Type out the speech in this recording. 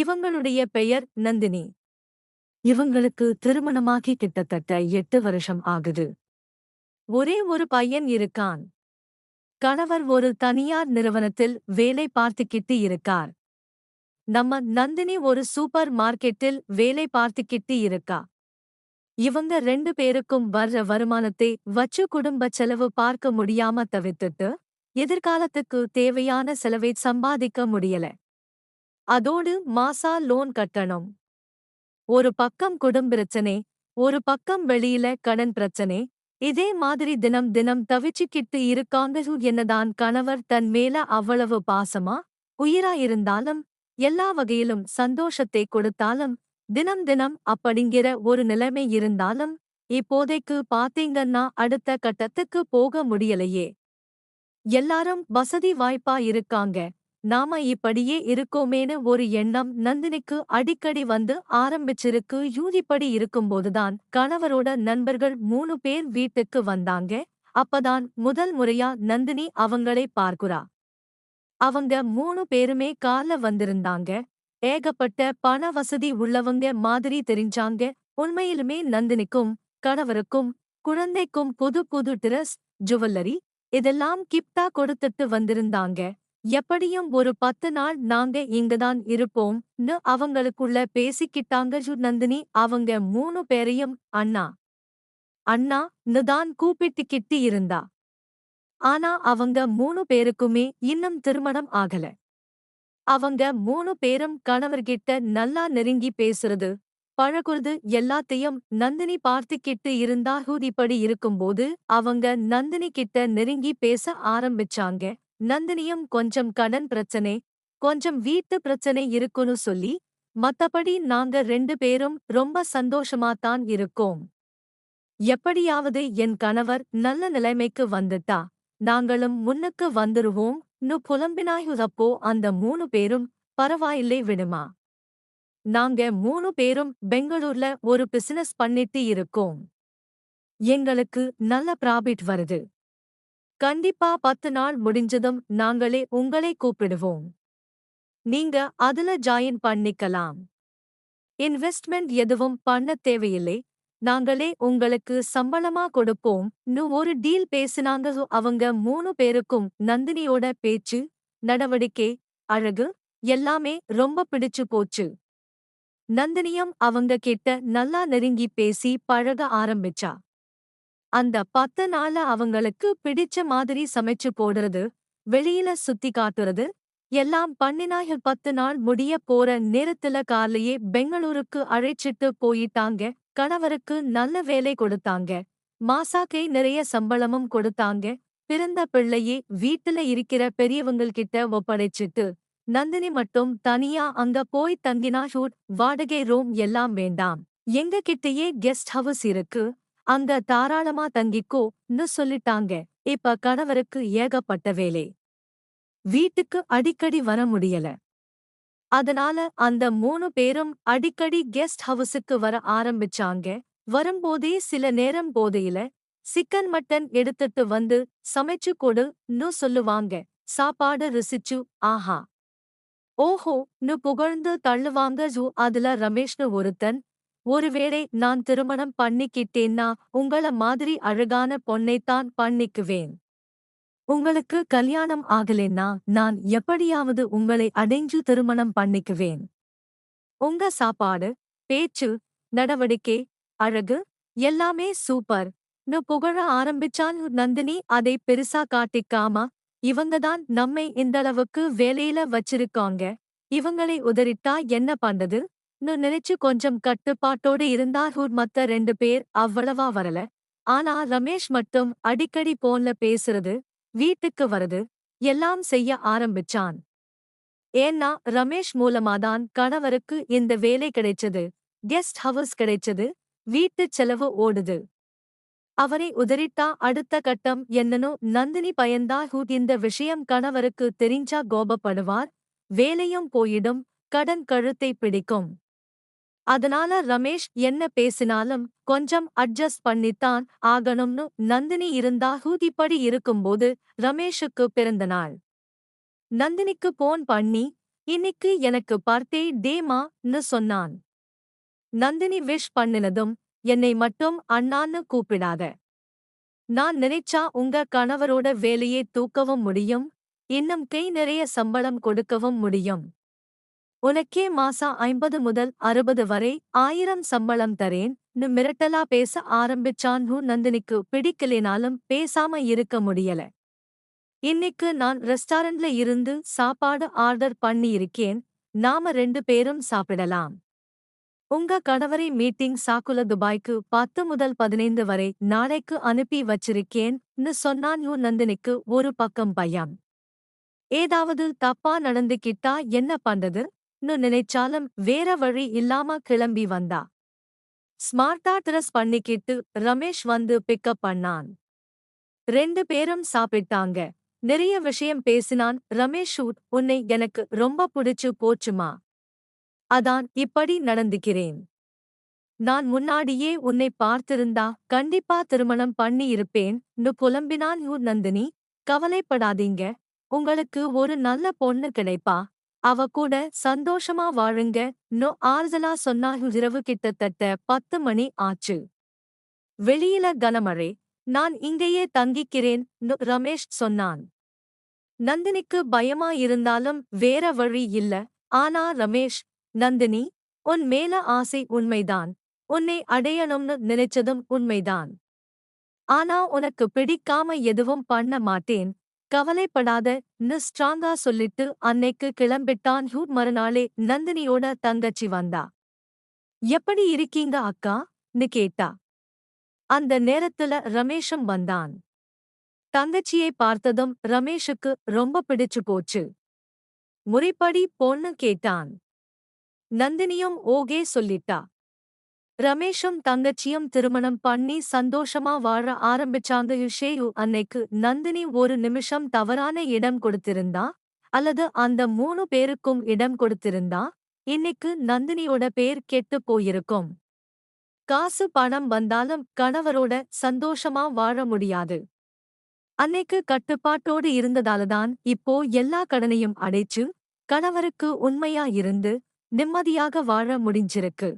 இவங்களுடைய பெயர் நந்தினி. இவங்களுக்கு திருமணமாகி கிட்டத்தட்ட எட்டு வருஷம் ஆகுது. ஒரே ஒரு பையன் இருக்கான். கணவர் ஒரு தனியார் நிறுவனத்தில் வேலை பார்த்துக்கிட்டு இருக்கார். நம்ம நந்தினி ஒரு சூப்பர் மார்க்கெட்டில் வேலை பார்த்துக்கிட்டு இருக்கா. இவங்க ரெண்டு பேருக்கும் வர்ற வருமானத்தை வச்சு குடும்ப செலவு பார்க்க முடியாம தவிர்த்துட்டு எதிர்காலத்துக்கு தேவையான செலவை சம்பாதிக்க முடியல. அதோடு மாசா லோன் கட்டணும். ஒரு பக்கம் குடும்ப பிரச்சனை ஒரு பக்கம் வெளியில கடன் பிரச்சனை. இதே மாதிரி தினம் தினம் தவிச்சுக்கிட்டு இருக்காங்க என்னதான் கணவர் தன் மேல அவ்வளவு பாசமா உயிரா இருந்தாலும் எல்லா வகையிலும் சந்தோஷத்தை கொடுத்தாலும் தினம் தினம் அப்படிங்கிற ஒரு நிலைமை இருந்தாலும் இப்போதைக்கு பாத்தீங்கன்னா அடுத்த கட்டத்துக்கு போக முடியலையே. எல்லாரும் வசதி வாய்ப்பா இருக்காங்க. நாம இப்படியே இருக்கோமேனு ஒரு எண்ணம் நந்தினிக்கு அடிக்கடி வந்து ஆரம்பிச்சிருக்கு. யூதிப்படி இருக்கும்போதுதான் கணவரோட நண்பர்கள் மூணு பேர் வீட்டுக்கு வந்தாங்க. அப்பதான் முதல் முறையா நந்தினி அவங்களை பார்க்குறா. அவங்க மூணு பேருமே கார்ல வந்திருந்தாங்க. ஏகப்பட்ட பண வசதி உள்ளவங்க மாதிரி தெரிஞ்சாங்க. உண்மையிலுமே நந்தினிக்கும் கணவருக்கும் குழந்தைக்கும் புது புது டிரஸ் ஜுவல்லரி இதெல்லாம் கிப்டா கொடுத்துட்டு வந்திருந்தாங்க. எப்படியும் ஒரு பத்து நாள் நாங்க இங்கதான் இருப்போம்னு அவங்களுக்குள்ள பேசிக்கிட்டாங்க நந்தினி. அவங்க மூணு பேரையும் அண்ணா. அண்ணா தான் கூப்பிட்டுக்கிட்டு இருந்தா. ஆனா அவங்க மூணு பேருக்குமே இன்னும் திருமணம் ஆகல. அவங்க மூணு பேரும் கணவர்கிட்ட நல்லா நெருங்கி பேசுறது பழகுறது எல்லாத்தையும் நந்தினி பார்த்துக்கிட்டு இருந்தா. இப்படி இருக்கும்போது அவங்க நந்தினி கிட்ட நெருங்கி பேச ஆரம்பிச்சாங்க. நந்தினியும் கொஞ்சம் கடன் பிரச்சனை கொஞ்சம் வீட்டு பிரச்சனை இருக்குன்னு சொல்லி மத்தபடி நாங்க ரெண்டு பேரும் ரொம்ப சந்தோஷமாத்தான் இருக்கோம். எப்படியாவது என் கணவர் நல்ல நிலைமைக்கு வந்துட்டா நாங்களும் முன்னுக்கு வந்துருவோம் நு புலம்பினாயுதப்போ அந்த மூணு பேரும் பரவாயில்லை விடுமா? நாங்க மூணு பேரும் பெங்களூர்ல ஒரு பிசினஸ் பண்ணிட்டு இருக்கோம். எங்களுக்கு நல்ல ப்ராபிட் வருது. கண்டிப்பா பத்து நாள் முடிஞ்சதும் நாங்களே உங்களை கூப்பிடுவோம். நீங்க அதுல ஜாயின் பண்ணிக்கலாம். இன்வெஸ்ட்மெண்ட் எதுவும் பண்ண தேவையில்லை. நாங்களே உங்களுக்கு சம்பளமா கொடுப்போம். நு ஒரு டீல் பேசினாங்க. அவங்க மூணு பேருக்கும் நந்தினியோட பேச்சு நடவடிக்கை அழகு எல்லாமே ரொம்ப பிடிச்சு போச்சு. நந்தினியும் அவங்க கிட்ட நல்லா நெருங்கி பேசி பழக ஆரம்பிச்சா. அந்த பத்து நாள அவங்களுக்கு பிடிச்ச மாதிரி சமைச்சு போடுறது வெளியில சுத்தி காட்டுறது எல்லாம் பண்ணினாய பத்து நாள் முடிய போற நேரத்துல காலையே பெங்களூருக்கு அழைச்சிட்டு போயிட்டாங்க கணவருக்கு நல்ல வேலை கொடுத்தாங்க மாசாக்கை நிறைய சம்பளமும் கொடுத்தாங்க பிறந்த பிள்ளையே வீட்டுல இருக்கிற பெரியவங்கள்கிட்ட ஒப்படைச்சிட்டு நந்தினி மட்டும் தனியா அங்க போய் தங்கினா ஷூட் வாடகை ரூம் எல்லாம் வேண்டாம் எங்க கிட்டயே கெஸ்ட் ஹவுஸ் இருக்கு அங்க தாராளமா தங்கிக்கோன்னு சொல்லிட்டாங்க. இப்ப கணவருக்கு ஏகப்பட்ட வேலை. வீட்டுக்கு அடிக்கடி வர முடியல. அதனால அந்த மூணு பேரும் அடிக்கடி கெஸ்ட் ஹவுஸுக்கு வர ஆரம்பிச்சாங்க. வரும்போதே சில நேரம் போதையில சிக்கன் மட்டன் எடுத்துட்டு வந்து சமைச்சு கொடுன்னு சொல்லுவாங்க. சாப்பாடு ருசிச்சு ஆஹா. ஓஹோ நு புகழ்ந்து தள்ளுவாங்க ஜூ அதுல ரமேஷ்னு ஒருத்தன் ஒருவேளை நான் திருமணம் பண்ணிக்கிட்டேன்னா உங்கள மாதிரி அழகான பொண்ணைத்தான் பண்ணிக்குவேன். உங்களுக்கு கல்யாணம் ஆகலேன்னா நான் எப்படியாவது உங்களை அடைஞ்சு திருமணம் பண்ணிக்குவேன். உங்க சாப்பாடு பேச்சு நடவடிக்கை அழகு எல்லாமே சூப்பர். நு புகழ ஆரம்பிச்சான் நந்தினி அதை பெருசா காட்டிக்காம? இவங்கதான் நம்மை இந்தளவுக்கு வேலையில வச்சிருக்காங்க. இவங்களை உதறிட்டா என்ன பண்றது? னு நினைச்சு கொஞ்சம் கட்டுப்பாட்டோடு இருந்தார் மத்த ரெண்டு பேர் அவ்வளவா வரல. ஆனா ரமேஷ் மட்டும் அடிக்கடி போன்ல பேசுறது வீட்டுக்கு வரது எல்லாம் செய்ய ஆரம்பிச்சான். ஏன்னா ரமேஷ் மூலமாதான் கணவருக்கு இந்த வேலை கிடைச்சது கெஸ்ட் ஹவுஸ் கிடைச்சது வீட்டுச் செலவு ஓடுது. அவரை உதறிட்டா அடுத்த கட்டம் என்னனோ நந்தினி பயந்தா ஹூட் இந்த விஷயம் கணவருக்கு தெரிஞ்சா கோபப்படுவார் வேலையும் போயிடும் கடன் கழுத்தை பிடிக்கும். அதனால ரமேஷ் என்ன பேசினாலும் கொஞ்சம் அட்ஜஸ்ட் பண்ணித்தான் ஆகணும்னு நந்தினி இருந்தா ஹூதிப்படி இருக்கும்போது ரமேஷுக்கு பிறந்த நாள். நந்தினிக்கு போன் பண்ணி இன்னிக்கு எனக்கு பார்த்தே டேமான்னு சொன்னான். நந்தினி விஷ் பண்ணினதும் என்னை மட்டும் அண்ணான்னு கூப்பிடாத. நான் நினைச்சா உங்க கணவரோட வேலையை தூக்கவும் முடியும் இன்னும் கை நிறைய சம்பளம் கொடுக்கவும் முடியும். உனக்கே மாசா ஐம்பது முதல் அறுபது வரை ஆயிரம் சம்பளம் தரேன்னு மிரட்டலா பேச ஆரம்பிச்சான் ஹூ நந்தினிக்கு பிடிக்கலேனாலும் பேசாம இருக்க முடியல. இன்னைக்கு நான் ரெஸ்டாரண்ட்ல இருந்து சாப்பாடு ஆர்டர் பண்ணியிருக்கேன். நாம ரெண்டு பேரும் சாப்பிடலாம். உங்க கணவரை மீட்டிங் சாக்குல துபாய்க்கு பத்து முதல் பதினைந்து வரை நாளைக்கு அனுப்பி வச்சிருக்கேன். னு சொன்னான் யூ நந்தினிக்கு ஒரு பக்கம் பயம். ஏதாவது தப்பா நடந்துகிட்டா என்ன பண்றது? னு நினைச்சாலும் வேற வழி இல்லாம கிளம்பி வந்தா. ஸ்மார்ட்டா ட்ரெஸ் பண்ணிக்கிட்டு ரமேஷ் வந்து பிக்கப் பண்ணான். ரெண்டு பேரும் சாப்பிட்டாங்க. நிறைய விஷயம் பேசினான் ரமேஷ் "உட், உன்னை எனக்கு ரொம்ப பிடிச்சு போச்சுமா? அதான் இப்படி நடந்துக்கிறேன். நான் முன்னாடியே உன்னை பார்த்திருந்தா கண்டிப்பா திருமணம் பண்ணி இருப்பேன் நு புலம்பினான் யூ நந்தினி. கவலைப்படாதீங்க. உங்களுக்கு ஒரு நல்ல பொண்ணு கிடைப்பா. அவ கூட சந்தோஷமா வாழுங்க நோ ஆறுதலா சொன்னா இரவு கிட்டத்தட்ட பத்து மணி ஆச்சு. வெளியில கனமழை நான் இங்கேயே தங்கிக்கிறேன் ரமேஷ் சொன்னான். நந்தினிக்கு பயமா இருந்தாலும் வேற வழி இல்ல ஆனா ரமேஷ் நந்தினி உன் மேல ஆசை உண்மைதான் உன்னை அடையணும்னு நினைச்சதும் உண்மைதான். ஆனா உனக்கு பிடிக்காம எதுவும் பண்ண மாட்டேன் கவலைப்படாத ன்னு ஸ்ட்ராங்கா சொல்லிட்டு அன்னைக்கு கிளம்பிட்டான். ஹூட் மறுநாளே நந்தினியோட தங்கச்சி வந்தா. எப்படி இருக்கீங்க அக்கா? ன்னு கேட்டா. அந்த நேரத்துல ரமேஷும் வந்தான். தங்கச்சியை பார்த்ததும் ரமேஷுக்கு ரொம்ப பிடிச்சு போச்சு. முறைப்படி பொண்ணு கேட்டான். நந்தினியும் ஓகே சொல்லிட்டா. ரமேஷும் தங்கச்சியும் திருமணம் பண்ணி சந்தோஷமா வாழ ஆரம்பிச்சாங்க. யுஷேயு அன்னைக்கு நந்தினி ஒரு நிமிஷம் தவறான இடம் கொடுத்திருந்தா? அல்லது அந்த மூணு பேருக்கும் இடம் கொடுத்திருந்தா? இன்னைக்கு நந்தினியோட பேர் கெட்டுப் போயிருக்கும். காசு பணம் வந்தாலும் கணவரோட சந்தோஷமா வாழ முடியாது. அன்னைக்கு கட்டுப்பாட்டோடு இருந்ததாலதான் இப்போ எல்லா கடனையும் அடைச்சு கணவருக்கு உண்மையா இருந்து நிம்மதியாக வாழ முடிஞ்சிருக்கு.